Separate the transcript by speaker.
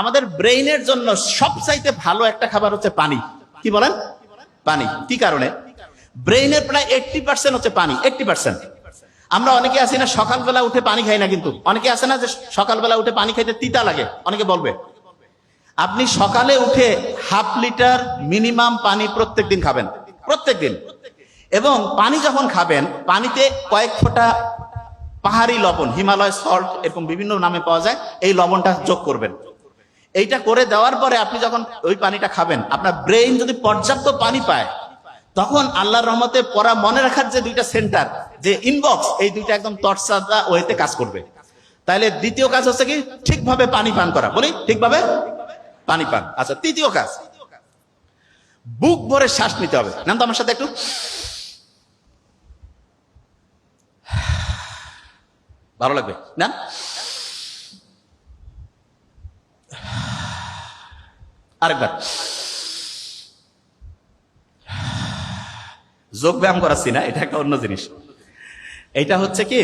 Speaker 1: আমাদের ব্রেইনের জন্য সবচাইতে ভালো একটা খাবার হচ্ছে পানি। কি বলেন? পানি। কি কারণে? ব্রেইনের প্রায় এইটটি পার্সেন্ট হচ্ছে পানি এইটটি পার্সেন্ট আমরা অনেকে আছি না, সকালবেলা উঠে পানি খাই না কিন্তু। অনেকে আছে না যে সকালবেলা উঠে পানি খাইতে তিতা লাগে। অনেকে বলবে, আপনি সকালে উঠে হাফ লিটার মিনিমাম পানি প্রত্যেক দিন খাবেন। প্রত্যেক দিন। এবং পানি যখন খাবেন, পানিতে কয়েক ফোঁটা পাহাড়ি লবণ, হিমালয় সল্ট, এরকম বিভিন্ন নামে পাওয়া যায়, এই লবণটা যোগ করবেন। এইটা করে দেওয়ার পরে আপনি যখন ওই পানিটা খাবেন, আপনার ব্রেইন যদি পর্যাপ্ত পানি পায়, তখন আল্লাহর রহমতে পড়া মনে রাখার যে দুইটা সেন্টার যে ইনবক্স এই দুইটা একদম তটসাদা ওয়েতে কাজ করবে। তাহলে দ্বিতীয় কাজ হচ্ছে কি? ঠিকভাবে পানি পান করা। বলি, ঠিকভাবে পানি পান। আচ্ছা তৃতীয় কাজ। বুক ভরে শ্বাস নিতে হবে। নাম তো আমার সাথে একটু। ভালো লাগবে? না? আরেকবার যোগ ব্যায়াম করাচ্ছি না এটা একটা অন্য জিনিস। এটা হচ্ছে কি